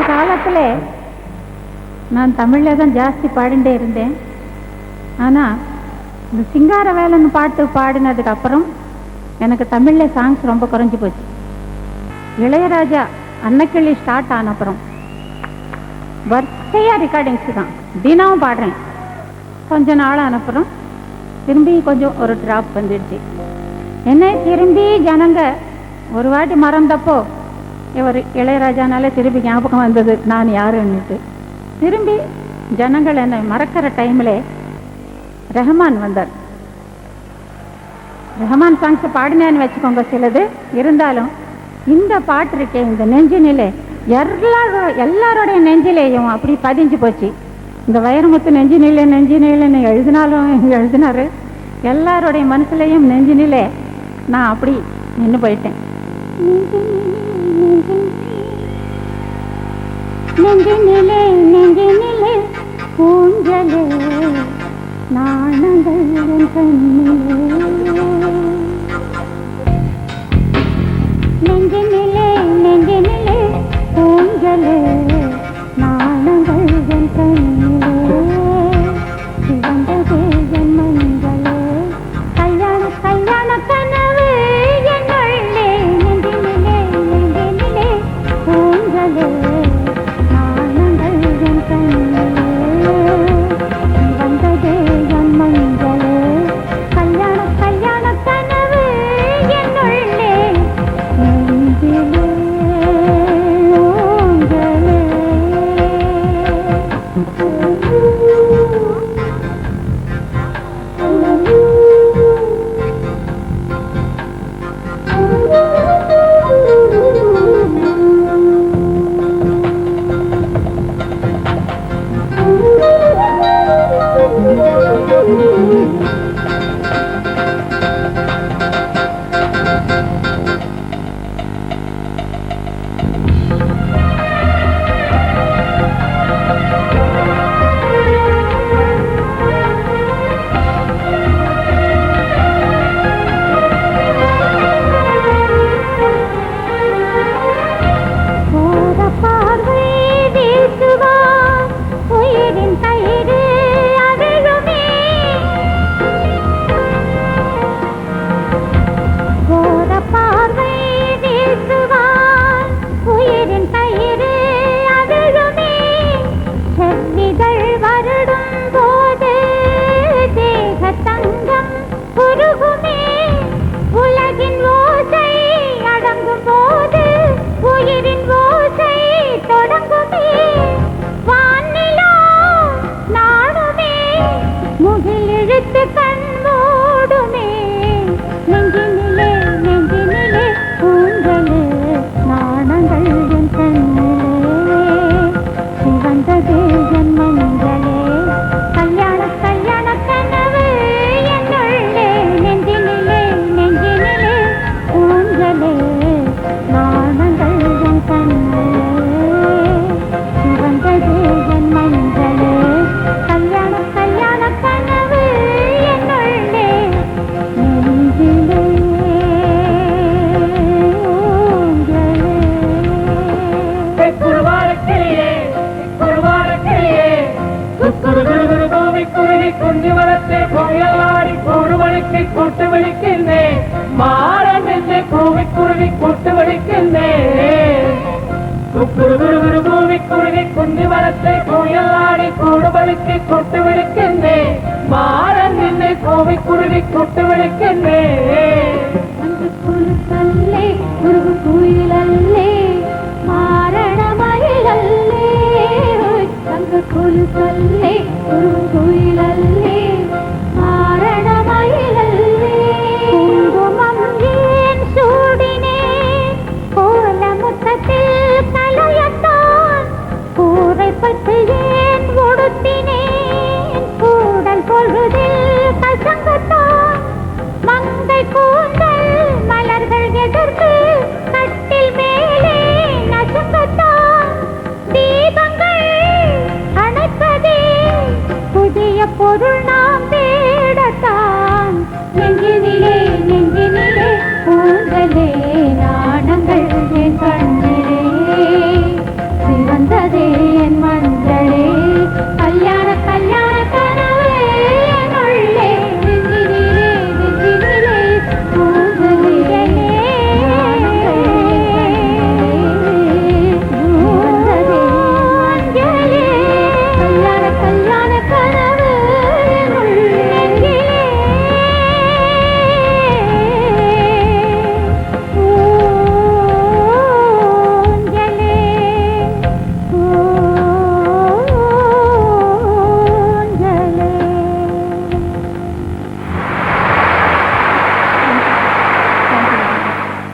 ஒரு காலத்தில் நான் தமிழில் தான் ஜாஸ்தி பாடிண்டே இருந்தேன். ஆனால் இந்த சிங்கார வேலன் பாட்டு பாடினதுக்கப்புறம் எனக்கு தமிழில் சாங்ஸ் ரொம்ப குறைஞ்சி போச்சு. இளையராஜா அன்னக்கிளி ஸ்டார்ட் ஆன அப்புறம் வரிசையாக ரெக்கார்டிங்ஸ் தான். தினமும் பாடுறேன். கொஞ்ச நாள் அனுப்புகிறோம் திரும்பி கொஞ்சம் ஒரு ட்ராப் வந்துடுச்சு. என்ன திரும்பி ஜனங்க ஒரு வாட்டி மறந்தப்போ இவர் இளையராஜானால திரும்பி ஞாபகம் வந்தது நான் யாருன்னுட்டு. திரும்பி ஜனங்கள் என்னை மறக்கிற டைமில் ரெஹமான் வந்தார். ரெஹமான் சாங்ஸ் பாடினேன்னு வச்சுக்கோங்க சிலது. இருந்தாலும் இந்த பாட்டு இருக்கே இந்த நெஞ்சினிலே எல்லாரோ எல்லாரோடைய நெஞ்சிலேயும் அப்படி பதிஞ்சு போச்சு. இந்த வைரமுத்து நெஞ்சினிலே நெஞ்சினிலேன்னு எழுதினாலும் எழுதினாரு. எல்லாருடைய மனசுலையும் நெஞ்சினிலே நான் அப்படி நின்று போயிட்டேன். நெஞ்சினிலே நெஞ்சினிலே பூஞ்சலே நாணங்கள் என் கண்ணிலே. குஞ்சு வளர்த்தே கோயிலாடி கூடுமணிக்கு கூட்டு விழிக்கின்றேன். மாறன் என்று கோவை குருவி கூட்டு விழிக்கின்றேன். குரு குரு குருவி குஞ்சு வளர்த்தே கோயிலாடி கூடுமணிக்கு கூட்டு விழிக்கின்றேன். மாறன் என்று கோவை குருவி கூட்டு விழிக்கின்றே அந்த குலுக்கல்லே குருகு குயிலல்லே மாரண மயிலல்லே பொருள்